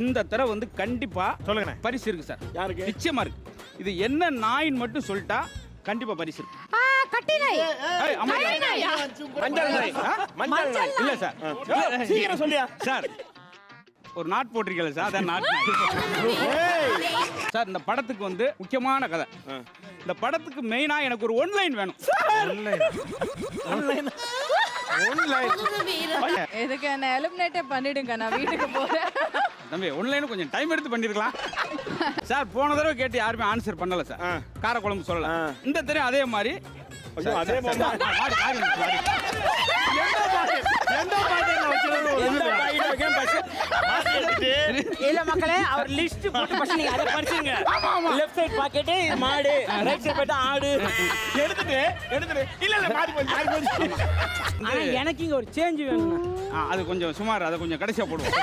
இந்த தடவை வந்து கண்டிப்பா சொல்லுங்கண்ணே. பரிசு இருக்கு சார். யாருக்கு? நிச்சயமா இருக்கு. இது என்ன நாயின்னு மட்டும் சொல்லிட்டா கண்டிப்பா பரிசு இருக்கு. ஆ, கட்டி நாய் ஏய், அம்மா, மஞ்சள் நாய் மஞ்சள் நாய் இல்ல சார். சீக்கிரம் சொல்லியா? சார் ஒரு நாட் போட்டிருக்கல சார் அதான் நாட். சார் இந்த படத்துக்கு வந்து முக்கியமான கதை. இந்த படத்துக்கு மெயினா எனக்கு ஒரு ஒன்லைன் வேணும். இதுக்கு என்ன எலிமினேட்டே பண்ணிடுங்க நான் வீட்டுக்கு போறேன். தம்பி ஒன்லைன் கொஞ்சம் டைம் எடுத்து பண்ணிருக்கலாம். சார் போன தடவை கேட்டு யாருமே ஆன்சர் பண்ணல சார். காரக்குழம்பு சொல்லல. ஆ. இந்த தடவை அதே மாதிரி. அதே மாதிரி மாறி, மாறி, மாறி, மாறி. எந்த பாக்கெட் எந்த பாக்கெட்ல வச்சிருந்தது எந்த பாக்கெட்ல வைக்காம பஸ் மாத்தி எடுத்துட்டு இல்ல மக்களே அவர் லிஸ்ட் போட்டு ஃபர்ஸ்ட் நீங்க அதை படிச்சுங்க லெஃப்ட் சைடு பாக்கெட் மாடு ரைட் சைடு பாக்கெட் ஆடு. எடுத்துட்டு எடுத்துட்டு. இல்ல இல்ல மாறி போச்சு மாறி போச்சு. ஆனா எனக்கு இங்க ஒரு சேஞ்ச் வேணும் அது கொஞ்சம் சுமார் அதை கொஞ்சம் கடைசியா போடுவோம்.